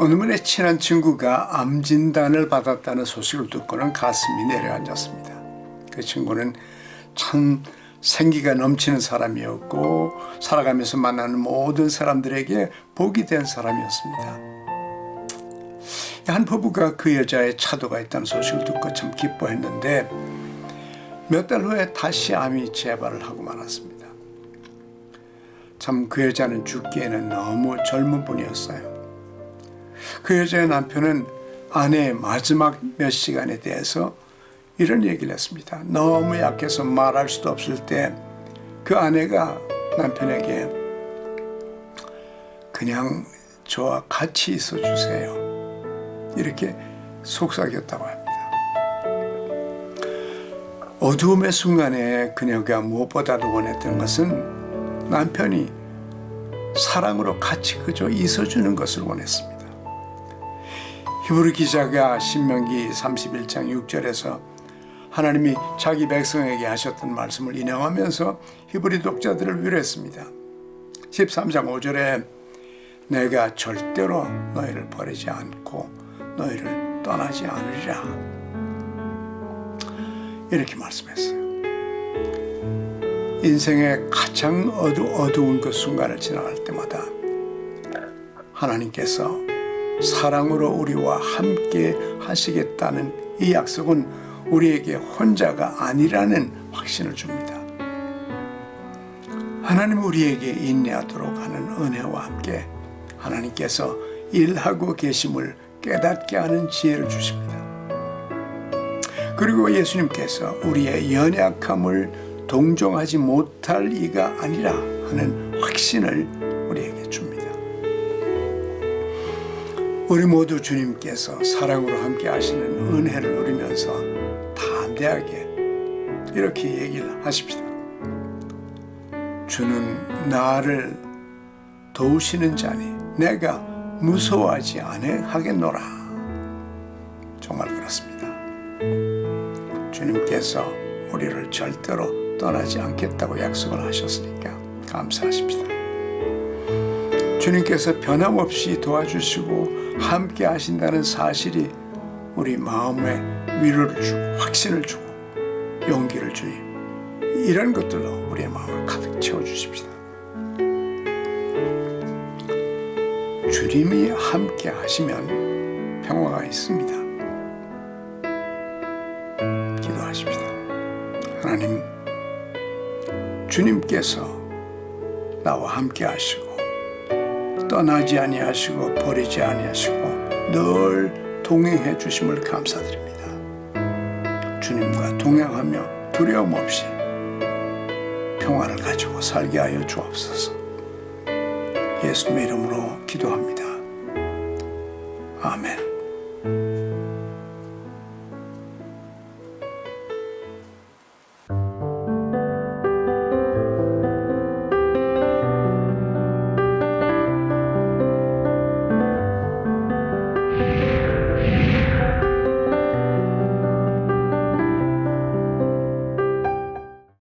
오늘문에 친한 친구가 암 진단을 받았다는 소식을 듣고는 가슴이 내려앉았습니다. 그 친구는 참 생기가 넘치는 사람이었고 살아가면서 만나는 모든 사람들에게 복이 된 사람이었습니다. 한 부부가 그 여자의 차도가 있다는 소식을 듣고 참 기뻐했는데 몇 달 후에 다시 암이 재발을 하고 말았습니다. 참 그 여자는 죽기에는 너무 젊은 분이었어요. 그 여자의 남편은 아내의 마지막 몇 시간에 대해서 이런 얘기를 했습니다. 너무 약해서 말할 수도 없을 때 그 아내가 남편에게 그냥 저와 같이 있어 주세요. 이렇게 속삭였다고 합니다. 어두움의 순간에 그녀가 무엇보다도 원했던 것은 남편이 사랑으로 같이 그저 있어주는 것을 원했습니다. 히브리 기자가 신명기 31장 6절에서 하나님이 자기 백성에게 하셨던 말씀을 인용하면서 히브리 독자들을 위로했습니다. 13장 5절에 내가 절대로 너희를 버리지 않고 너희를 떠나지 않으리라 이렇게 말씀했어요. 인생의 가장 어두, 어두운 그 순간을 지나갈 때마다 하나님께서 사랑으로 우리와 함께 하시겠다는 이 약속은 우리에게 혼자가 아니라는 확신을 줍니다. 하나님 우리에게 인내하도록 하는 은혜와 함께 하나님께서 일하고 계심을 깨닫게 하는 지혜를 주십니다. 그리고 예수님께서 우리의 연약함을 동정하지 못할 이가 아니라 하는 확신을 우리 모두 주님께서 사랑으로 함께 하시는 은혜를 누리면서 담대하게 이렇게 얘기를 하십시다. 주는 나를 도우시는 자니 내가 무서워하지 아니하겠노라. 정말 그렇습니다. 주님께서 우리를 절대로 떠나지 않겠다고 약속을 하셨으니까 감사하십시다. 주님께서 변함없이 도와주시고 함께 하신다는 사실이 우리 마음에 위로를 주고 확신을 주고 용기를 주니 이런 것들로 우리의 마음을 가득 채워 주십시다. 주님이 함께 하시면 평화가 있습니다. 기도하십시다. 하나님, 주님께서 나와 함께 하시고 떠나지 아니하시고 버리지 아니하시고 늘 동행해 주심을 감사드립니다. 주님과 동행하며 두려움 없이 평화를 가지고 살게 하여 주옵소서. 예수님의 이름으로 기도합니다. 아멘.